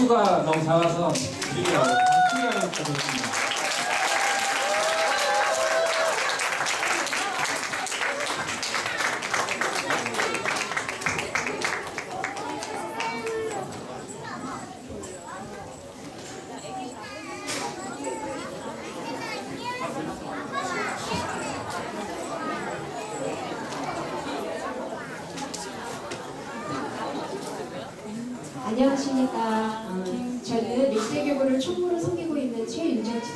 박수가 너무 작아서 드리려고 박수가 부탁드립니다. 안녕하십니까.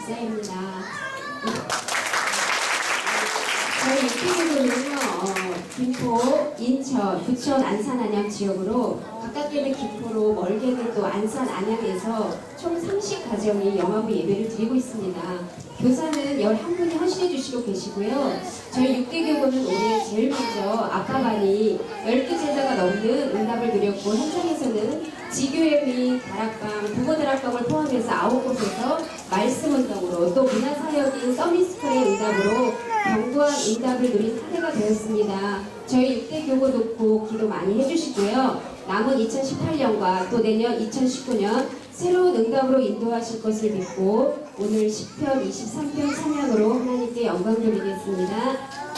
Same that. 육대교구는요, 어, 김포, 인천, 부천, 안산, 안양 지역으로 가깝게는 김포로 멀게는 또 안산, 안양에서 총 30가정이 영화부 예배를 드리고 있습니다. 교사는 11분이 헌신해 주시고 계시고요. 저희 6대교구는 올해 제일 먼저 아까반이 12제자가 넘는 응답을 드렸고 현장에서는 지교회 및 다락방, 부모 다락방을 포함해서 9곳에서 말씀 운동으로 또 문화사역인 서밋스쿨의 응답으로 견고한 응답을 누린 한 해가 되었습니다. 저희 6대 교구 놓고 기도 많이 해주시고요. 남은 2018년과 또 내년 2019년 새로운 응답으로 인도하실 것을 믿고 오늘 10편, 23편 찬양으로 하나님께 영광 돌리겠습니다.